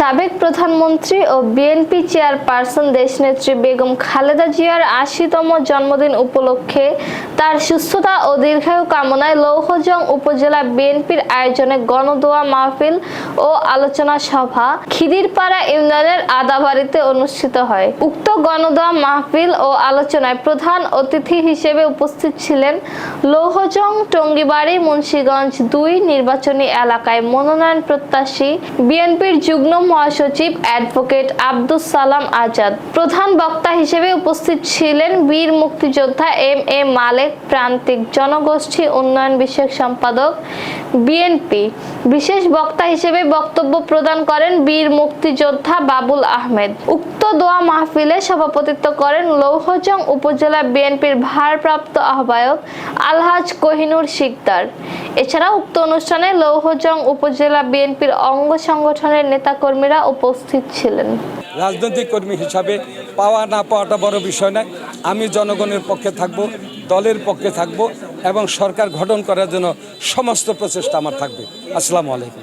সাবেক প্রধানমন্ত্রী ও BNP chairperson দেশনেত্রী বেগম খালেদা জিয়ার আশিতম জন্মদিন উপলক্ষে তার সুস্থতা ও দীর্ঘায়ু কামনায় লৌহজং উপজেলা বিএনপির আয়োজনে গণদোয়া মাহফিল ও আলোচনা সভা খিদিরপাড়া ইউনিয়নের আদাবাড়িতে অনুষ্ঠিত হয়। উক্ত গণদোয়া মাহফিল ও আলোচনায় প্রধান অতিথি হিসেবে উপস্থিত ছিলেন লৌহজং টঙ্গিবাড়ি মুন্সীগঞ্জ দুই নির্বাচনী এলাকায় মনোনয়ন প্রত্যাশী বিএনপির যুগ্ম মহাসচিব অ্যাডভোকেট আব্দুস সালাম আজাদ। প্রধান বক্তা হিসেবে উপস্থিত ছিলেন বীর মুক্তিযোদ্ধা এম এ মালেক, প্রান্তিক জনগোষ্ঠী উন্নয়ন বিষয়ক সম্পাদক বিএনপি বিশেষ বক্তা হিসেবে বক্তব্য প্রদান করেন বীর মুক্তিযোদ্ধা বাবুল আহমেদ। উক্ত দোয়া মাহফিলে সভাপতিত্ব করেন লৌহজং উপজেলা বিএনপির ভারপ্রাপ্ত আহ্বায়ক আলহাজ কোহিনুর শিকদার। এছাড়া উক্ত অনুষ্ঠানে লৌহজং উপজেলা বিএনপির অঙ্গ সংগঠনের নেতাকর্মীরা উপস্থিত ছিলেন। রাজনৈতিক কর্মী হিসাবে পাওয়া না পাওয়াটা বড় বিষয় নয়। আমি জনগণের পক্ষে থাকব, দলের পক্ষে থাকব এবং সরকার গঠন করার জন্য সমস্ত প্রচেষ্টা আমার থাকবে। আসসালামু আলাইকুম।